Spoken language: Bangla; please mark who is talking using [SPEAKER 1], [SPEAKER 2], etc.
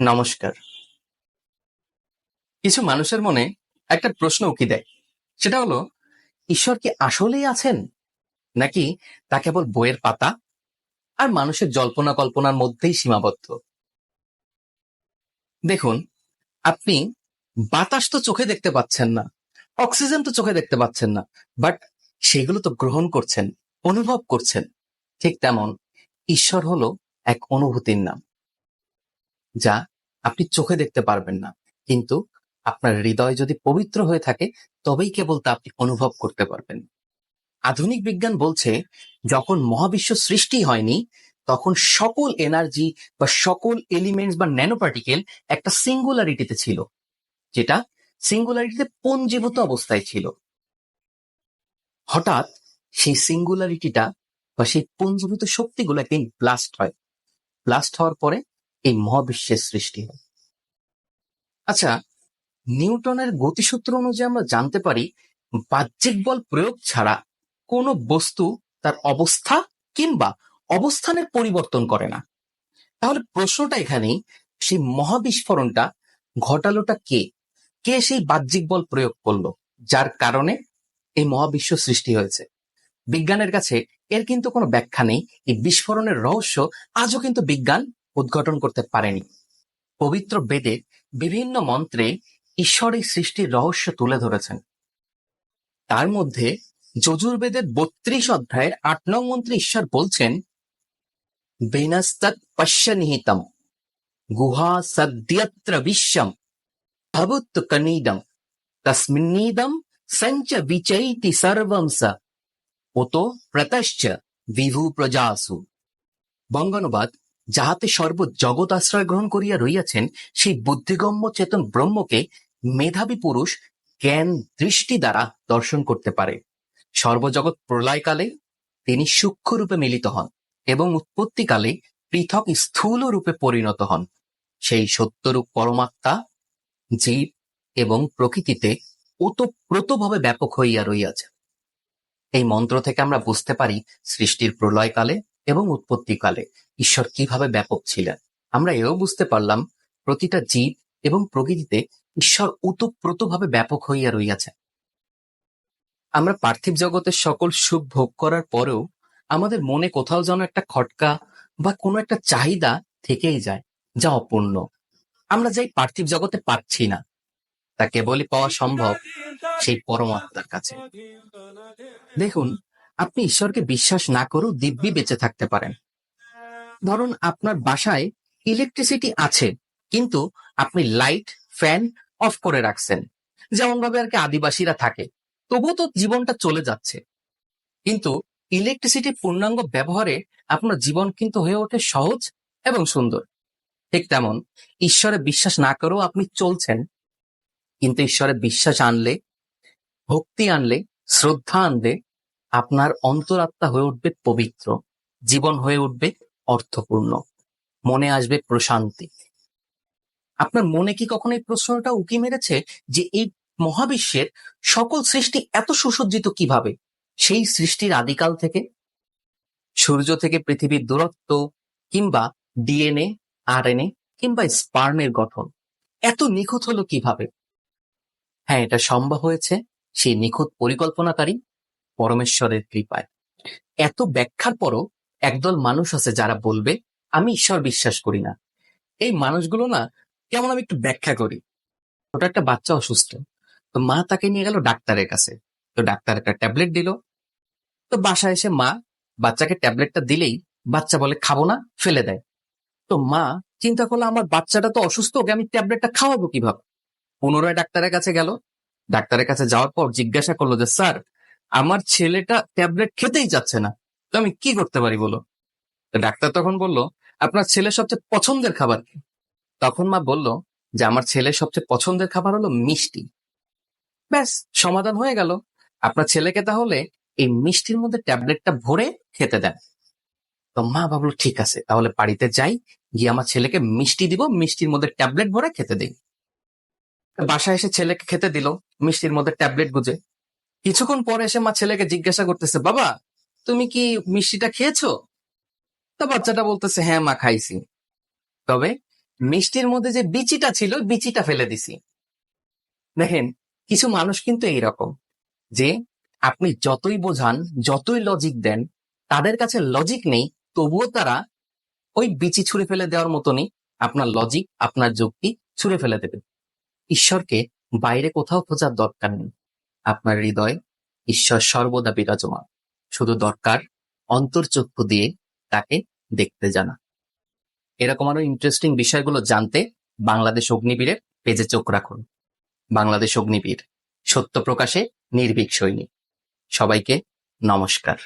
[SPEAKER 1] নমস্কার। কিছু মানুষের মনে একটা প্রশ্ন উকি দেয়। সেটা হলো, ঈশ্বর কি আসলেই আছেন? নাকি তা কেবল বইয়ের পাতা? আর মানুষের জল্পনা কল্পনার মধ্যেই সীমাবদ্ধ। দেখুন, আপনি বাতাস তো চোখে দেখতে পাচ্ছেন না, অক্সিজেন তো চোখে দেখতে পাচ্ছেন না, বাট সেগুলো তো গ্রহণ করছেন, অনুভব করছেন। ঠিক তেমন, ঈশ্বর হলো এক অনুভূতির নাম। যা আপনি চোখে দেখতে পারবেন না। কিন্তু আপনার হৃদয় যদি পবিত্র হয়ে থাকে, তবেই কেবল তা আপনি অনুভব করতে পারবেন। আধুনিক বিজ্ঞান বলছে, যখন মহাবিশ্ব সৃষ্টি হয়নি, তখন সকল এনার্জি বা সকল এলিমেন্টস বা ন্যানো পার্টিকেল একটা সিঙ্গুলারিটিতে ছিল, যেটা সিঙ্গুলারিটিতে পঞ্জীভূত অবস্থায় ছিল। হঠাৎ সেই সিঙ্গুলারিটিটা বা সেই পঞ্জীভূত শক্তিগুলো একদিন ব্লাস্ট হয়। ব্লাস্ট হওয়ার পরে এই মহাবিশ্বের সৃষ্টি হয়। আচ্ছা নিউটনের গতিসূত্র অনুযায়ী আমরা জানতে পারি, বাহ্যিক বল প্রয়োগ ছাড়া কোনো বস্তু তার অবস্থা কিংবা অবস্থানের পরিবর্তন করে না। তাহলে প্রশ্নটা এখানেই, সেই মহাবিস্ফোরণটা ঘটালোটা কে? কে সেই বাহ্যিক বল প্রয়োগ করল, যার কারণে এই মহাবিশ্ব সৃষ্টি হয়েছে? বিজ্ঞানের কাছে এর কিন্তু কোনো ব্যাখ্যা নেই, এই বিস্ফোরণের রহস্য আজও কিন্তু বিজ্ঞান উদ্ঘাটন করতে পারেনি। পবিত্র বেদে বিভিন্ন মন্ত্রে ঈশ্বরের সৃষ্টির রহস্য তুলে ধরেছেন। তার মধ্যে যজুর্বেদের বত্রিশ অধ্যায়ের আট নং মন্ত্রে ঈশ্বর বলছেন, বেনাস্তৎ পশ্য নিহিতম গুহা সদ্যত্র বিশ্বম ভবুত কনিদম, তস্মিন্নীদম সঞ্চ বিচৈতি সর্বম স ওতো প্রতশ্চ বিভু প্রজাসু। বঙ্গানুবাদ যাহাতে সর্ব জগৎ আশ্রয় গ্রহণ করিয়া রইয়াছেন, সেই বুদ্ধিগম্য চেতন ব্রহ্মকে মেধাবী পুরুষ জ্ঞান দৃষ্টি দ্বারা দর্শন করতে পারে। সর্বজগৎ প্রলয়কালে তিনি সূক্ষ্ম রূপে মিলিত হন এবং উৎপত্তিকালে পৃথক স্থূল রূপে পরিণত হন। সেই সত্যরূপ পরমাত্মা জীব এবং প্রকৃতিতে ওতপ্রোতভাবে ব্যাপক হইয়া রইয়াছে। এই মন্ত্র থেকে আমরা বুঝতে পারি সৃষ্টির প্রলয়কালে এবং উৎপত্তিকালে ঈশ্বর কীভাবে ব্যাপক ছিলেন, আমরা এও বুঝতে পারলাম প্রতিটা জীব এবং প্রকৃতিতে ঈশ্বর ওতপ্রোতভাবে ব্যাপক হইয়া রইয়াছে। আমরা পার্থিব জগতের সকল সুখ ভোগ করার পরেও আমাদের মনে কোথাও যেন একটা খটকা বা কোনো একটা চাহিদা থেকেই যায়, যা অপূর্ণ। আমরা যাই পার্থিব জগতে পাচ্ছি না, তা কেবলই পাওয়া সম্ভব সেই পরমাত্মার কাছে। দেখুন আপনি ঈশ্বরকে বিশ্বাস না করেও দিব্যি বেঁচে থাকতে পারেন। ধরুন আপনার বাসায় ইলেকট্রিসিটি আছে, কিন্তু আপনি লাইট ফ্যান অফ করে রাখছেন। যেমন ভাবে আর কি আদিবাসীরা থাকে। তবুও তো জীবনটা চলে যাচ্ছে। কিন্তু ইলেকট্রিসিটি পূর্ণাঙ্গ ব্যবহারে আপনার জীবন কিন্তু হয়ে ওঠে সহজ এবং সুন্দর। ঠিক তেমন, ঈশ্বরে বিশ্বাস না করেও আপনি চলছেন। কিন্তু ঈশ্বরে বিশ্বাস আনলে, ভক্তি আনলে, শ্রদ্ধা আনলে আপনার অন্তরাত্মা হয়ে উঠবে পবিত্র, জীবন হয়ে উঠবে অর্থপূর্ণ, মনে আসবে প্রশান্তি। আপনার মনে কি কখনো এই প্রশ্নটা উকি মেরেছে যে এই মহাবিশ্বের সকল সৃষ্টি এত সুসজ্জিত কীভাবে? সেই সৃষ্টির আদিকাল থেকে? সূর্য থেকে পৃথিবীর দূরত্ব কিংবা ডিএনএ, আরএনএ কিংবা স্পার্মের গঠন এত নিখুঁত হলো কীভাবে? হ্যাঁ এটা সম্ভব হয়েছে সেই নিখুঁত পরিকল্পনাকারী পরমেশ্বরের কৃপায়। এত ব্যাখ্যার পরও একদল মানুষ আছে যারা বলবে, আমি ঈশ্বর বিশ্বাস করি না। এই মানুষগুলো না, কেমন আমি একটু ব্যাখ্যা করি। ওটা একটা বাচ্চা অসুস্থ, তো মা তাকে নিয়ে গেল ডাক্তারের কাছে। তো ডাক্তার একটা ট্যাবলেট দিল। তো বাসায় এসে মা বাচ্চাকে ট্যাবলেটটা দিলেই বাচ্চা বলে, খাব না, ফেলে দেয়। তো মা চিন্তা করল, আমার বাচ্চাটা তো অসুস্থ, ওকে আমি ট্যাবলেটটা খাওয়াবো কীভাবে? পুনরায় ডাক্তারের কাছে গেল। ডাক্তারের কাছে যাওয়ার পর জিজ্ঞাসা করল যে, স্যার আমার ছেলেটা ট্যাবলেট খেতেই যাচ্ছে না। তো আমি কি করতে পারি বলো? ডাক্তার তখন বলল, আপনার ছেলের সবচেয়ে পছন্দের খাবার কি? তখন মা বলল যে, আমার ছেলের সবচেয়ে পছন্দের খাবার হলো মিষ্টি। ব্যাস, সমাধান হয়ে গেল। আপনার ছেলেকে তাহলে এই মিষ্টির মধ্যে ট্যাবলেটটা ভরে খেতে দেন। তো মা ভাবলো, ঠিক আছে, তাহলে বাড়িতে যাই, গিয়ে আমার ছেলেকে মিষ্টি দিব, মিষ্টির মধ্যে ট্যাবলেট ভরে খেতে দিই। বাসায় এসে ছেলেকে খেতে দিল, মিষ্টির মধ্যে ট্যাবলেট গুজে। কিছুক্ষণ পরে এসে মা ছেলেকে জিজ্ঞাসা করতেছে, বাবা, তুমি কি মিষ্টিটা খেয়েছো? তো বাচ্চাটা বলতেছে হ্যাঁ মা, খাইছি। তবে মিষ্টির মধ্যে যে বিচিটা ছিল, বিচিটা ফেলে দিছি। দেখেন, কিছু মানুষ কিন্তু এইরকম যে আপনি যতই বোঝান, যতই লজিক দেন, তাদের কাছে লজিক নেই, তবুও তারা ওই বিচি ছুঁড়ে ফেলে দেওয়ার মতনই আপনার লজিক আপনার যুক্তি ছুঁড়ে ফেলে দেবে। ঈশ্বরকে বাইরে কোথাও খোঁজার দরকার নেই। আপনার হৃদয় ঈশ্বর সর্বদা বিরাজমান। শুধু দরকার অন্তর্চক্ষু দিয়ে তাকে দেখতে জানা। এরকম আরও ইন্টারেস্টিং বিষয়গুলো জানতে বাংলাদেশ অগ্নিবীরের পেজে চোখ রাখুন। বাংলাদেশ অগ্নিবীর, সত্য প্রকাশে নির্ভীক সৈনিক। সবাইকে নমস্কার।